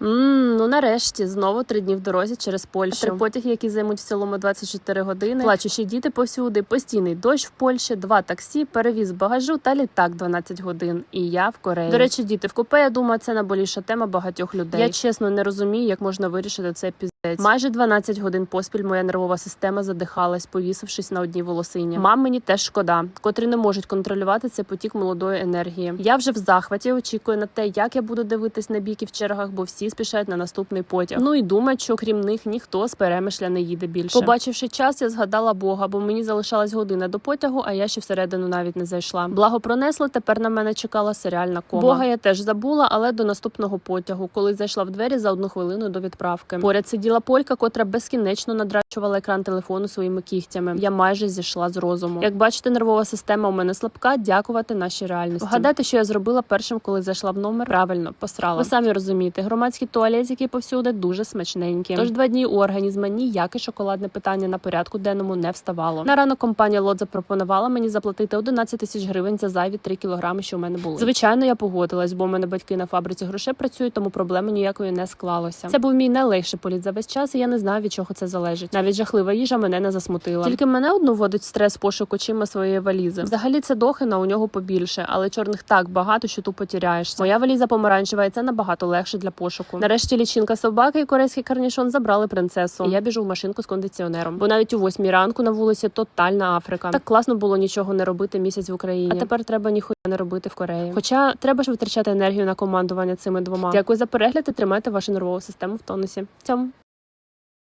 Ммм, ну нарешті знову три дні в дорозі через Польщу. Три потяги, які займуть в цілому 24 години. Плачущі діти повсюди, постійний дощ в Польщі, два таксі, перевіз багажу та літак 12 годин. І я в Кореї. До речі, діти в купе. Я думаю, це наболіша тема багатьох людей. Я чесно не розумію, як можна вирішити це піздець. Майже 12 годин поспіль моя нервова система задихалась, повісившись на одній волосині. Мам мені теж шкода, котрі не можуть контролювати цей потік молодої енергії. Я вже в захваті очікую на те, як я буду дивитись на біки в чергах, бо всі спішають на наступний потяг. Ну і думаю, що крім них ніхто з перемишля не їде більше. Побачивши час, я згадала Бога, бо мені залишалась година до потягу, а я ще всередину навіть не зайшла. Благо пронесло. Тепер на мене чекала серіальна кома. Бога я теж забула, але до наступного потягу, коли зайшла в двері за одну хвилину до відправки. Поряд сиділа полька, котра безкінечно надрачувала екран телефону своїми кігтями. Я майже зійшла з розуму. Як бачите, нервова система у мене слабка. Дякувати нашій реальності. Вгадайте, що я зробила першим, коли зайшла в номер. Правильно посрала. Ви самі розумієте, громадські туалетики повсюди дуже смачненькі. Тож два дні у організма ніяке шоколадне питання на порядку денному не вставало. На ранок компанія Лот запропонувала мені заплатити 11 тисяч гривень за зайві 3 кілограми, що у мене були. Звичайно, я погодилась, бо у мене батьки на фабриці грошей працюють, тому проблеми ніякої не склалося. Це був мій найлегший політ весь час, і я не знаю, від чого це залежить. Навіть жахлива їжа мене не засмутила. Тільки мене одну вводить в стрес пошук очима своєї валізи. Взагалі це дохина у нього побільше, але чорних так багато, що тупо тіряєшся. Моя валіза помаранчева, і це набагато легше для пошуку. Нарешті лічинка собаки і корейський карнішон забрали принцесу. І я біжу в машинку з кондиціонером. Бо навіть у восьмій ранку на вулиці тотальна Африка. Так класно було нічого не робити місяць в Україні. А тепер треба ніхуя не робити в Кореї. Хоча треба ж витрачати енергію на командування цими двома. Дякую за перегляд і тримайте вашу нервову систему в тонусі. Цьому.